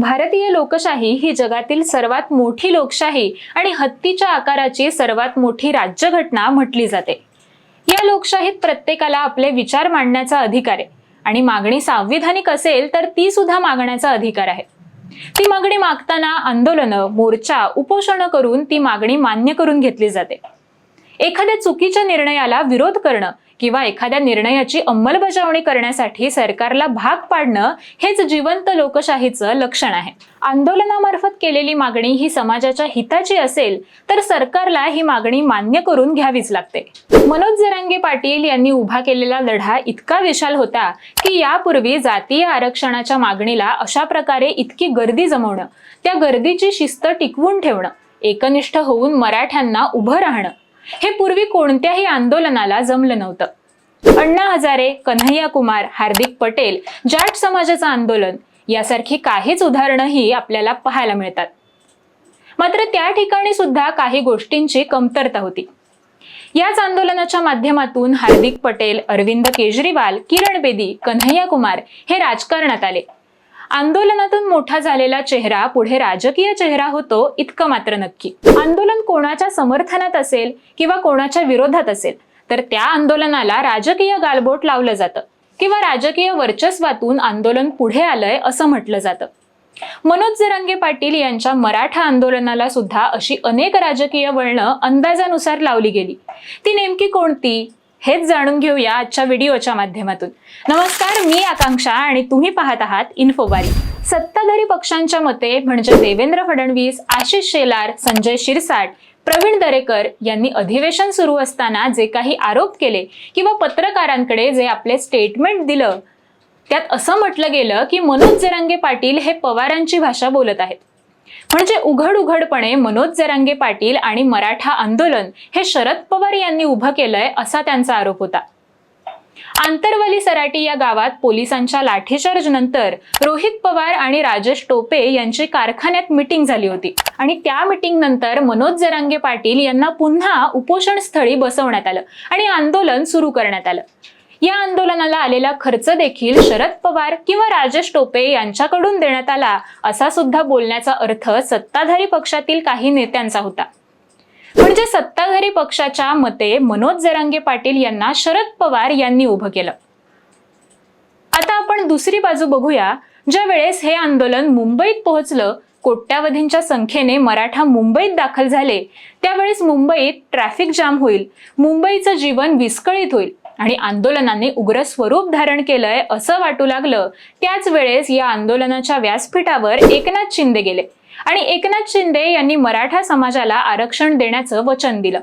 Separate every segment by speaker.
Speaker 1: भारतीय लोकशाही ही जगातील सर्वात मोठी लोकशाही आणि हत्तीच्या आकाराची सर्वात मोठी राज्यघटना म्हटली जाते. या लोकशाहीत प्रत्येकाला आपले विचार मांडण्याचा अधिकार आहे. आणि मागणी सांविधानिक असेल तर ती सुद्धा मागण्याचा अधिकार आहे. ती मागणी मागताना आंदोलनं मोर्चा उपोषणं करून ती मागणी मान्य करून घेतली जाते. एखाद्या चुकीच्या निर्णयाला विरोध करणं किंवा एखाद्या निर्णयाची अंमलबजावणी करण्यासाठी सरकारला भाग पाडणं हेच जिवंत लोकशाहीचं लक्षण आहे. आंदोलनामार्फत केलेली मागणी ही समाजाच्या हिताची असेल तर सरकारला ही मागणी मान्य करून घ्यावीच लागते. मनोज जरांगे पाटील यांनी उभा केलेला लढा इतका विशाल होता की यापूर्वी जातीय आरक्षणाच्या मागणीला अशा प्रकारे इतकी गर्दी जमवणं त्या गर्दीची शिस्त टिकवून ठेवणं एकनिष्ठ होऊन मराठ्यांना उभं राहणं हे पूर्वी कोणत्याही आंदोलनाला जमलं नव्हतं. अण्णा हजारे कन्हैया कुमार हार्दिक पटेल जाट समाजाचं आंदोलन यासारखी काहीच उदाहरणंही आपल्याला पाहायला मिळतात. मात्र त्या ठिकाणी सुद्धा काही गोष्टींची कमतरता होती. याच आंदोलनाच्या माध्यमातून हार्दिक पटेल अरविंद केजरीवाल किरण बेदी कन्हैया कुमार हे राजकारणात आले. आंदोलनातून मोठा झालेला चेहरा पुढे राजकीय चेहरा होतो इतकं मात्र नक्की. आंदोलन कोणाच्या समर्थनात असेल किंवा कोणाच्या विरोधात असेल तर त्या आंदोलनाला राजकीय गालबोट लावलं जातं. किंवा राजकीय वर्चस्वातून आंदोलन पुढे आलंय असं म्हटलं जातं. मनोज जरांगे पाटील यांच्या मराठा आंदोलनाला सुद्धा अशी अनेक राजकीय वळणं अंदाजानुसार लावली गेली. ती नेमकी कोणती? हेच जाणून घेऊया आजच्या व्हिडिओच्या माध्यमातून. नमस्कार मी आकांक्षा आणि तुम्ही पाहत आहात इन्फोबारी. सत्ताधारी पक्षांच्या मते म्हणजे देवेंद्र फडणवीस आशिष शेलार संजय शिरसाट प्रवीण दरेकर यांनी अधिवेशन सुरू असताना जे काही आरोप केले किंवा पत्रकारांकडे जे आपले स्टेटमेंट दिलं त्यात असं म्हटलं गेलं की मनोज जरांगे पाटील हे पवारांची भाषा बोलत आहेत. म्हणजे उघड उघडपणे मनोज जरांगे पाटील आणि मराठा आंदोलन हे शरद पवार यांनी उभं केलंय असा त्यांचा आरोप होता. आंतरवली सराटी या गावात पोलिसांच्या लाठीचार्ज नंतर रोहित पवार आणि राजेश टोपे यांची कारखान्यात मिटिंग झाली होती आणि त्या मिटिंग नंतर मनोज जरांगे पाटील यांना पुन्हा उपोषण स्थळी बसवण्यात आलं आणि आंदोलन सुरू करण्यात आलं. या आंदोलनाला आलेला खर्च देखील शरद पवार किंवा राजेश टोपे यांच्याकडून देण्यात आला असा सुद्धा बोलण्याचा अर्थ सत्ताधारी पक्षातील काही नेत्यांचा होता. म्हणजे सत्ताधारी पक्षाच्या मते मनोज जरांगे पाटील यांना शरद पवार यांनी उभं केलं. आता आपण दुसरी बाजू बघूया ज्या वेळेस हे आंदोलन मुंबईत पोहोचलं कोट्यावधींच्या संख्येने मराठा मुंबईत दाखल झाले त्यावेळेस मुंबईत ट्रॅफिक जाम होईल मुंबईचं जीवन विस्कळीत होईल आणि आंदोलनाने उग्र स्वरूप धारण केलंय असं वाटू लागलं. त्याच वेळेस या आंदोलनाच्या व्यासपीठावर एकनाथ शिंदे गेले. आणि एकनाथ शिंदे यांनी मराठा समाजाला आरक्षण देण्याचं वचन दिलं.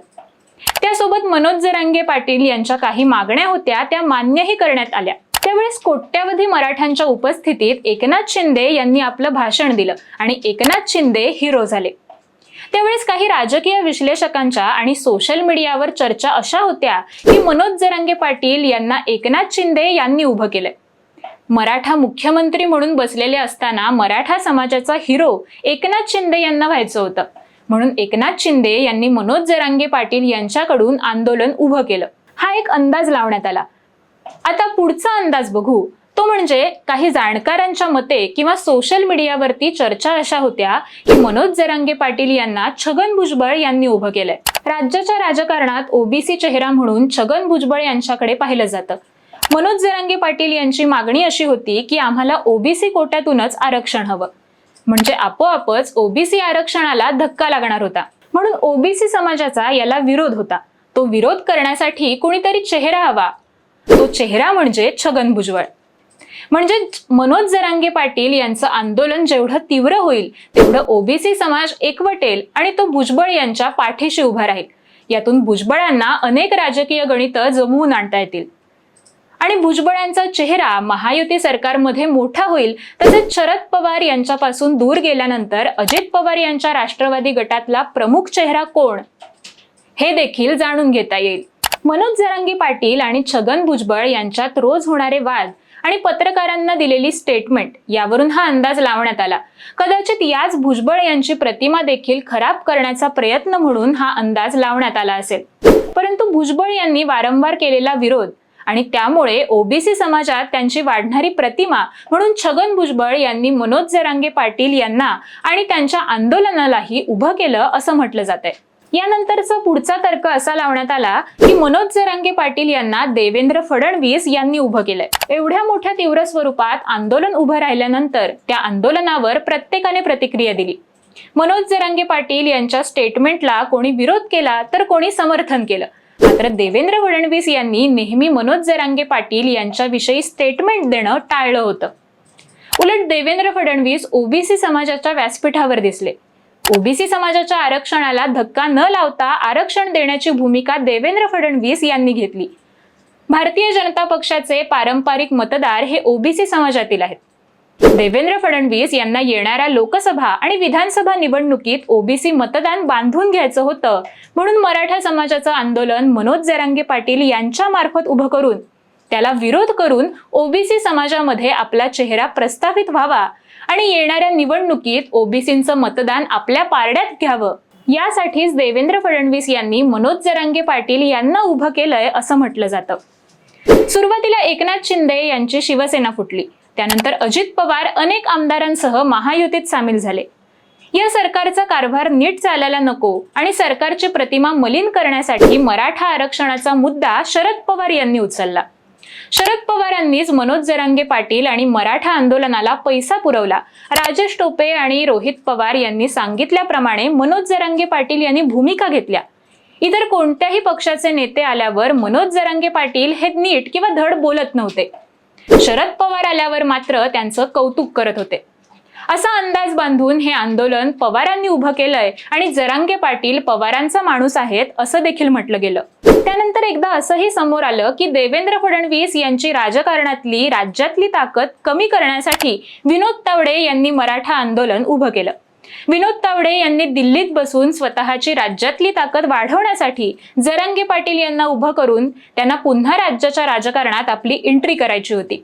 Speaker 1: त्यासोबत मनोज जरांगे पाटील यांच्या काही मागण्या होत्या त्या मान्यही करण्यात आल्या. त्यावेळेस कोट्यावधी मराठ्यांच्या उपस्थितीत एकनाथ शिंदे यांनी आपलं भाषण दिलं आणि एकनाथ शिंदे हिरो झाले. त्यावेळेस काही राजकीय विश्लेषकांच्या आणि सोशल मीडियावर चर्चा अशा होत्या की मनोज जरांगे पाटील यांना एकनाथ शिंदे यांनी उभं केलंय. मराठा मुख्यमंत्री म्हणून बसलेले असताना मराठा समाजाचा हिरो एकनाथ शिंदे यांना व्हायचं होतं. म्हणून एकनाथ शिंदे यांनी मनोज जरांगे पाटील यांच्याकडून आंदोलन उभं केलं. हा एक अंदाज लावण्यात आला. आता पुढचा अंदाज बघू. तो म्हणजे काही जाणकारांच्या मते किंवा सोशल मीडियावरती चर्चा अशा होत्या की मनोज जरांगे पाटील यांना छगन भुजबळ यांनी उभं केलंय. राज्याच्या राजकारणात ओबीसी चेहरा म्हणून छगन भुजबळ यांच्याकडे पाहिलं जातं. मनोज जरांगे पाटील यांची मागणी अशी होती की आम्हाला ओबीसी कोट्यातूनच आरक्षण हवं. म्हणजे आपोआपच ओबीसी आरक्षणाला धक्का लागणार होता. म्हणून ओबीसी समाजाचा याला विरोध होता. तो विरोध करण्यासाठी कोणीतरी चेहरा हवा. तो चेहरा म्हणजे छगन भुजबळ. म्हणजे मनोज जरांगे पाटील यांचं आंदोलन जेवढं तीव्र होईल तेवढं ओबीसी समाज एकवटेल आणि तो भुजबळ यांच्या पाठीशी उभा राहील. यातून भुजबळांना अनेक राजकीय गणितं जमवून आणता येतील. आणि भुजबळांचा चेहरा महायुती सरकारमध्ये मोठा होईल तसेच शरद पवार यांच्यापासून दूर गेल्यानंतर अजित पवार यांच्या राष्ट्रवादी गटातला प्रमुख चेहरा कोण? हे देखील जाणून घेता येईल. मनोज जरांगे पाटील आणि छगन भुजबळ यांच्यात रोज होणारे वाद आणि पत्रकारांना दिलेली स्टेटमेंट यावरून हा अंदाज लावण्यात आला. कदाचित याच भुजबळ यांची प्रतिमा देखील खराब करण्याचा प्रयत्न म्हणून हा अंदाज लावण्यात आला असेल. परंतु भुजबळ यांनी वारंवार केलेला विरोध आणि त्यामुळे ओबीसी समाजात त्यांची वाढणारी प्रतिमा म्हणून छगन भुजबळ यांनी मनोज जरांगे पाटील यांना आणि त्यांच्या आंदोलनालाही उभं केलं असं म्हटलं जातंय. यानंतरचा पुढचा तर्क असा लावण्यात आला की मनोज जरांगे पाटील यांना देवेंद्र फडणवीस यांनी उभं केलंय. एवढ्या मोठ्या तीव्र स्वरूपात आंदोलन उभं राहिल्यानंतर त्या आंदोलनावर प्रत्येकाने प्रतिक्रिया दिली. मनोज जरांगे पाटील यांच्या स्टेटमेंटला कोणी विरोध केला तर कोणी समर्थन केलं. मात्र देवेंद्र फडणवीस यांनी नेहमी मनोज जरांगे पाटील यांच्याविषयी स्टेटमेंट देणं टाळलं होतं. उलट देवेंद्र फडणवीस ओबीसी समाजाच्या व्यासपीठावर दिसले. ओबीसी समाजाच्या आरक्षणाला धक्का न लावता आरक्षण देण्याची भूमिका देवेंद्र फडणवीस यांनी घेतली. भारतीय जनता पक्षाचे पारंपरिक मतदार हे ओबीसी समाजातील आहेत. देवेंद्र फडणवीस यांना येणाऱ्या लोकसभा आणि विधानसभा निवडणुकीत ओबीसी मतदान बांधून घ्यायचं होतं म्हणून मराठा समाजाचं आंदोलन मनोज जरांगे पाटील यांच्या मार्फत उभं करून त्याला विरोध करून ओबीसी समाजामध्ये आपला चेहरा प्रस्थापित व्हावा आणि येणाऱ्या निवडणुकीत ओबीसींचं मतदान आपल्या पारड्यात घ्यावं. यासाठीच देवेंद्र फडणवीस यांनी मनोज जरांगे पाटील यांना उभं केलंय असं म्हटलं जातं. सुरुवातीला एकनाथ शिंदे यांची शिवसेना फुटली. त्यानंतर अजित पवार अनेक आमदारांसह महायुतीत सामील झाले. या सरकारचा कारभार नीट चालायला नको आणि सरकारची प्रतिमा मलिन करण्यासाठी मराठा आरक्षणाचा मुद्दा शरद पवार यांनी उचलला. शरद पवारांनीच मनोज जरांगे पाटील आणि मराठा आंदोलनाला पैसा पुरवला. राजेश टोपे आणि रोहित पवार यांनी सांगितल्याप्रमाणे मनोज जरांगे पाटील यांनी भूमिका घेतल्या. इतर कोणत्याही पक्षाचे नेते आल्यावर मनोज जरांगे पाटील हे नीट किंवा धड बोलत नव्हते. शरद पवार आल्यावर मात्र त्यांचं कौतुक करत होते. असा अंदाज बांधून हे आंदोलन पवारांनी उभं केलंय आणि जरांगे पाटील पवारांचा माणूस आहेत असं देखील म्हटलं गेलं. त्यानंतर एकदा असंही समोर आलं की देवेंद्र फडणवीस यांची राजकारणातली राज्यातली ताकद कमी करण्यासाठी विनोद तावडे यांनी मराठा आंदोलन उभं केलं. विनोद तावडे यांनी दिल्लीत बसून स्वतःची राज्यातली ताकद वाढवण्यासाठी जरांगे पाटील यांना उभं करून त्यांना पुन्हा राज्याच्या राजकारणात आपली एंट्री करायची होती.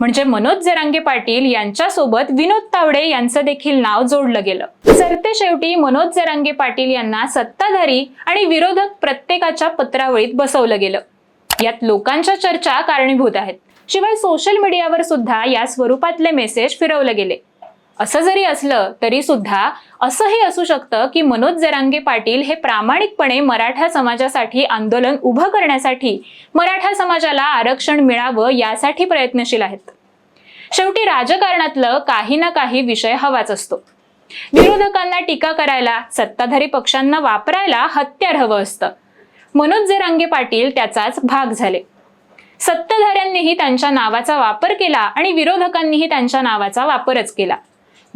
Speaker 1: म्हणजे मनोज जरांगे पाटील यांच्यासोबत विनोद तावडे यांचं देखील नाव जोडलं गेलं. सरते शेवटी मनोज जरांगे पाटील यांना सत्ताधारी आणि विरोधक प्रत्येकाच्या पत्रावळीत बसवलं गेलं. यात लोकांच्या चर्चा कारणीभूत आहेत. शिवाय सोशल मीडियावर सुद्धा या स्वरूपातले मेसेज फिरवले गेले. असं जरी असलं तरी सुद्धा असंही असू शकतं की मनोज जरांगे पाटील हे प्रामाणिकपणे मराठा समाजासाठी आंदोलन उभं करण्यासाठी मराठा समाजाला आरक्षण मिळावं यासाठी प्रयत्नशील आहेत. शेवटी राजकारणातलं काही ना काही विषय हवाच असतो. विरोधकांना टीका करायला सत्ताधारी पक्षांना वापरायला हत्यार हवं असतं. मनोज जरांगे पाटील त्याचाच भाग झाले. सत्ताधाऱ्यांनीही त्यांच्या नावाचा वापर केला आणि विरोधकांनीही त्यांच्या नावाचा वापरच केला.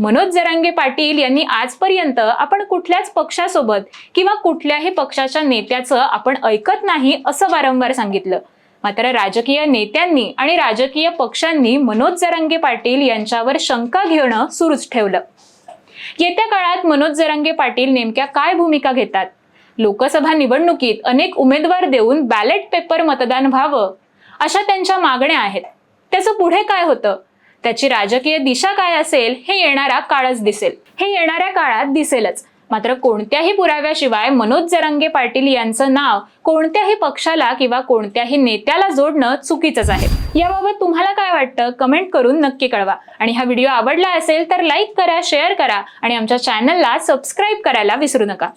Speaker 1: मनोज जरांगे पाटील यांनी आजपर्यंत आपण कुठल्याच पक्षासोबत किंवा कुठल्याही पक्षाच्या नेत्याचं आपण ऐकत नाही असं वारंवार सांगितलं. मात्र राजकीय नेत्यांनी आणि राजकीय पक्षांनी मनोज जरांगे पाटील यांच्यावर शंका घेणं सुरूच ठेवलं. येत्या काळात मनोज जरांगे पाटील नेमक्या काय भूमिका घेतात? लोकसभा निवडणुकीत अनेक उमेदवार देऊन बॅलेट पेपर मतदान व्हावं अशा त्यांच्या मागण्या आहेत. त्याचं पुढे काय होतं? त्याची राजकीय दिशा काय असेल हे येणारा काळच दिसेल. हे येणाऱ्या काळात दिसेलच. मात्र कोणत्याही पुराव्याशिवाय मनोज जरांगे पाटील यांचं नाव कोणत्याही पक्षाला किंवा कोणत्याही नेत्याला जोडणं चुकीचंच आहे. याबाबत तुम्हाला काय वाटतं? कमेंट करून नक्की कळवा. आणि हा व्हिडिओ आवडला असेल तर लाईक करा शेअर करा आणि आमच्या चॅनलला सबस्क्राईब करायला विसरू नका.